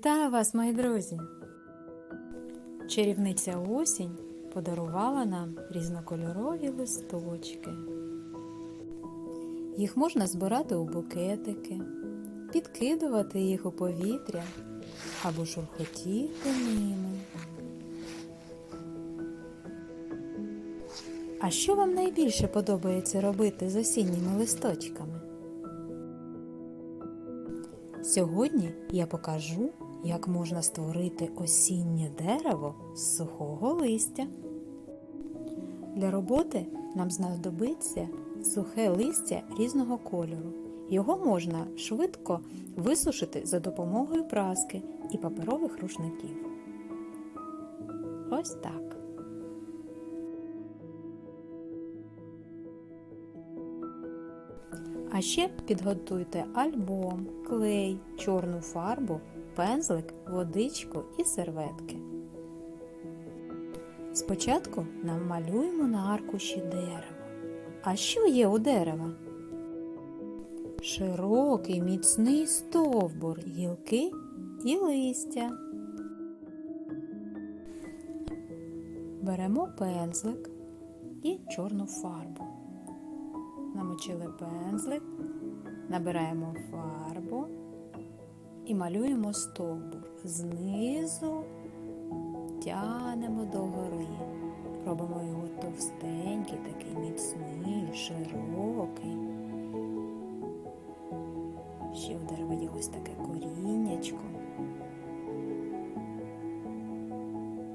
Вітаю вас, мої друзі! Чарівниця осінь подарувала нам різнокольорові листочки. Їх можна збирати у букетики, підкидувати їх у повітря або шурхотіти ними. А що вам найбільше подобається робити з осінніми листочками? Сьогодні я покажу, як можна створити осіннє дерево з сухого листя. Для роботи нам знадобиться сухе листя різного кольору. Його можна швидко висушити за допомогою праски і паперових рушників. Ось так. А ще підготуйте альбом, клей, чорну фарбу, пензлик, водичку і серветки. Спочатку намалюємо на аркуші дерево. А що є у дерева? Широкий міцний стовбур, гілки і листя. Беремо пензлик і чорну фарбу. Намочили пензлик, набираємо фарбу і малюємо стовбур. Знизу тянемо догори. Робимо його товстенький, такий міцний, широкий. Ще у дерева ось таке коріннячко.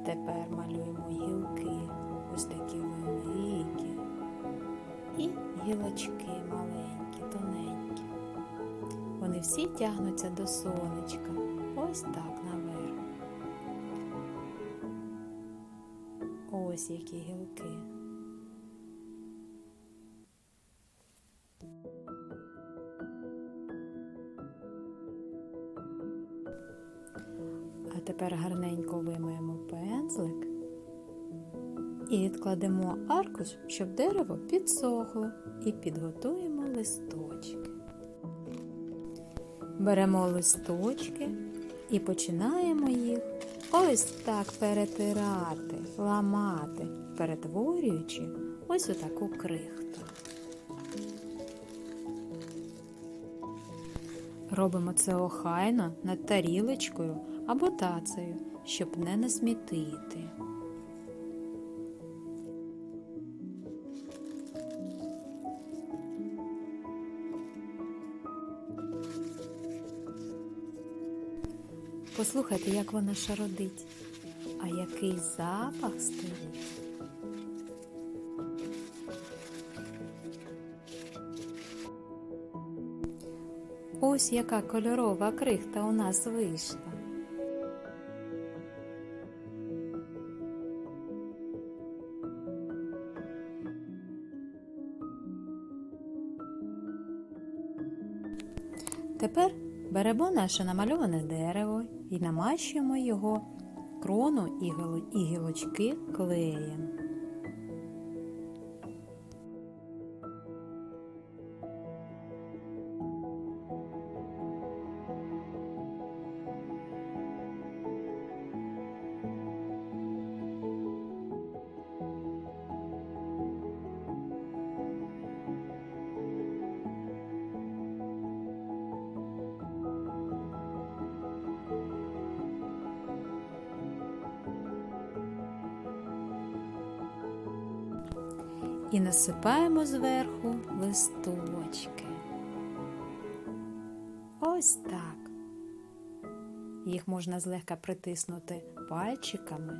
Тепер малюємо гілки, ось такі великі. І гілочки маленькі, всі тягнуться до сонечка. Ось так наверх. Ось які гілки. А тепер гарненько вимиємо пензлик і відкладемо аркуш, щоб дерево підсохло, і підготуємо листочки. Беремо листочки і починаємо їх ось так перетирати, ламати, перетворюючи ось у таку крихту. Робимо це охайно над тарілочкою або тацею, щоб не насмітити. Послухайте, як вона шародить, а який запах стоїть. Ось яка кольорова крихта у нас вийшла. Тепер беремо наше намальоване дерево і намащуємо його крону і гілочки клеєм. І насипаємо зверху листочки. Ось так. Їх можна злегка притиснути пальчиками.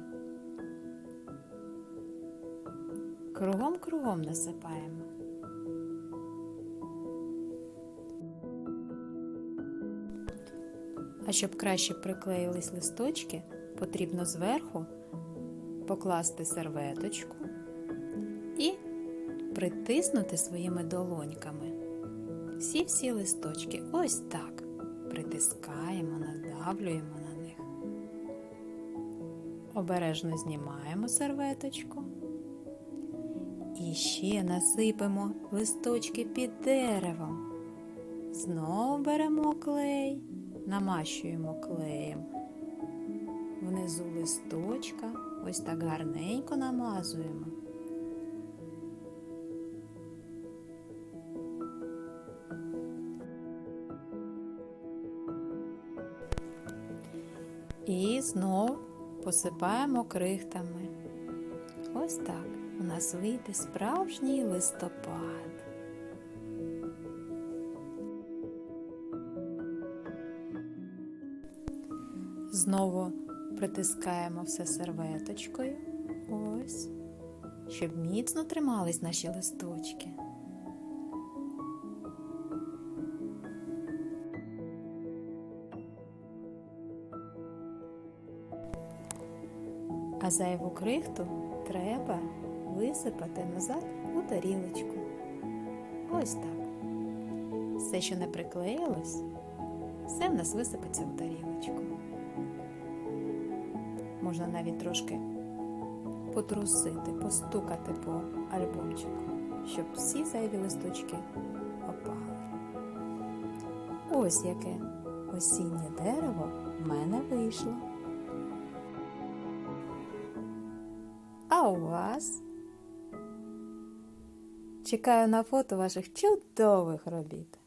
Кругом-кругом насипаємо. А щоб краще приклеїлись листочки, потрібно зверху покласти серветочку і притиснути своїми долоньками. Всі-всі листочки ось так притискаємо, надавлюємо на них. Обережно знімаємо серветочку. І ще насипемо листочки під деревом. Знову беремо клей, намащуємо клеєм внизу листочка ось так гарненько намазуємо. І знов посипаємо крихтами. Ось так у нас вийде справжній листопад. Знову притискаємо все серветочкою. Ось, щоб міцно тримались наші листочки. А зайву крихту треба висипати назад у тарілочку. Ось так. Все, що не приклеїлось, все в нас висипеться у тарілочку. Можна навіть трошки потрусити, постукати по альбомчику, щоб всі зайві листочки опали. Ось яке осіннє дерево в мене вийшло. У вас? Чекаю на фото ваших чудових робіт.